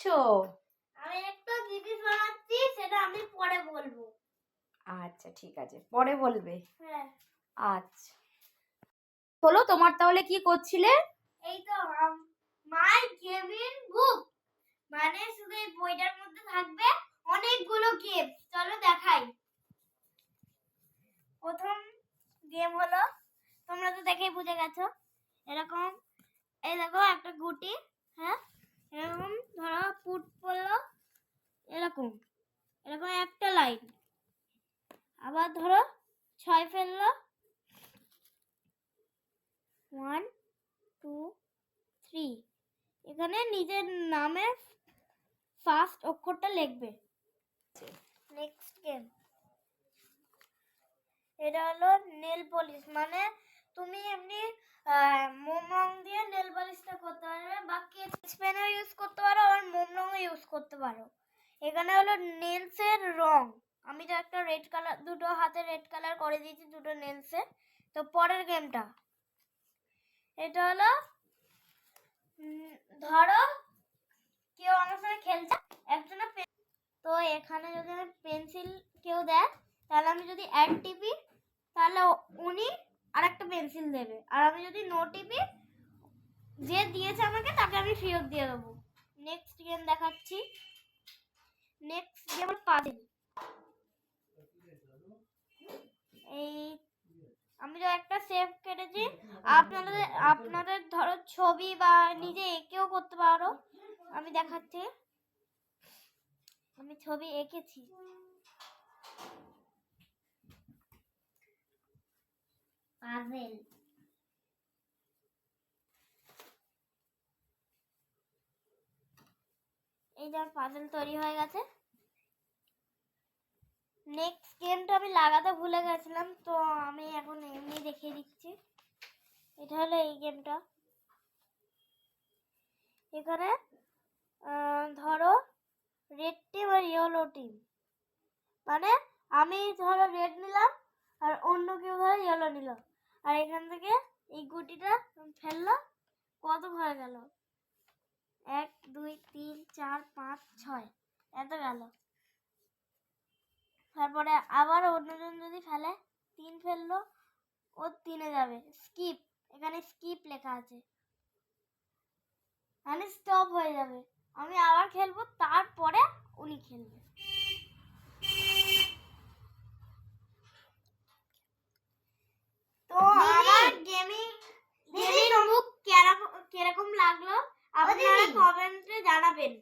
বানাচ্ছো আমি একটা জিনিস বানাচ্ছি সেটা আমি পরে বলব। আচ্ছা ঠিক আছে। পরে বলবে। হ্যাঁ। আচ্ছা। হলো তোমার তাহলে কি করছিলে? এই তো মাই গেমিং বুক। মানে শুধু এই বইটার মধ্যে থাকবে অনেকগুলো গেম চলো দেখাই। প্রথম গেম হলো তোমরা তো দেখেই বুঝে গেছো এরকম এই দেখো একটা গুটি হ্যাঁ? এরকম এরকম এরকম একটা লাইন আবার ধরো, ছয় ফেলল। ওয়ান টু থ্রি এখানে নিজের নামে ফার্স্ট অক্ষরটা লিখবে। নেক্সট গেম এটা হলো নেল পলিশ মানে তুমি এমনি মোম রং দিয়ে নেল পলিশটা করতে পারবে বা কেচ পেনও ইউজ করতে পারো আর মোম রঙও ইউজ করতে পারো। এখানে হলো নেলসের রং। আমি তো একটা রেড কালার দুটো হাতে রেড কালার করে দিয়েছি, দুটো নেলসে তো পরের গেমটা এটা হলো ধরো কেউ আমার সাথে খেলছে একজনে তো এখানে যদি আমি পেন্সিল কেউ দেয়, তাহলে আমি যদি অ্যাড টিপি তাহলে উনি আর একটা পেন্সিল দেবে। আর আমি যদি নো টিপি যে দিয়েছে আমাকে, তাকে আমি ফেরত দিয়ে দেবো। নেক্সট গেম দেখাচ্ছি। নেক্সট গেম পাজেল এই, আমি তো একটা সেভ কেটেছি। আপনাদের আপনাদের ধরো ছবি বা নিজে এঁকেও করতে পারো। আমি দেখাচ্ছি। আমি ছবি এঁকেছি। পাজেল এই যে আমার পাজেল তৈরি হয়ে গেছে। নেক্সট গেমটা আমি লাগাতে ভুলে গেছিলাম, তো আমি এখন এমনি দেখিয়ে দিচ্ছি। এটা হলো এই গেমটা এখানে ধরো রেড টিম আর ইয়েলো টিম মানে আমি ধরো রেড নিলাম আর অন্য কেউ ধরো ইয়েলো নিল। আর এখান থেকে এই গুটিটা ফেলল, কত হয়ে গেল? এক, দুই, তিন, চার, পাঁচ, ছয়। এত গেল। তারপরে আবার অন্যজন যদি ফেলে, তিন ফেলল, ও তিনে যাবে। স্কিপ। এখানে স্কিপ লেখা আছে। মানে স্টপ হয়ে যাবে। আমি আবার খেলব, তারপরে উনি খেলবে তো আমার গেমিং গেমিং বুক কেরকম কীরকম লাগল আপনারা কমেন্টে জানাবেন।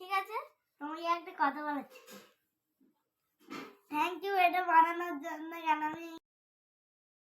ঠিক আছে? তোমাকে একটা কথা বলাচ্ছি।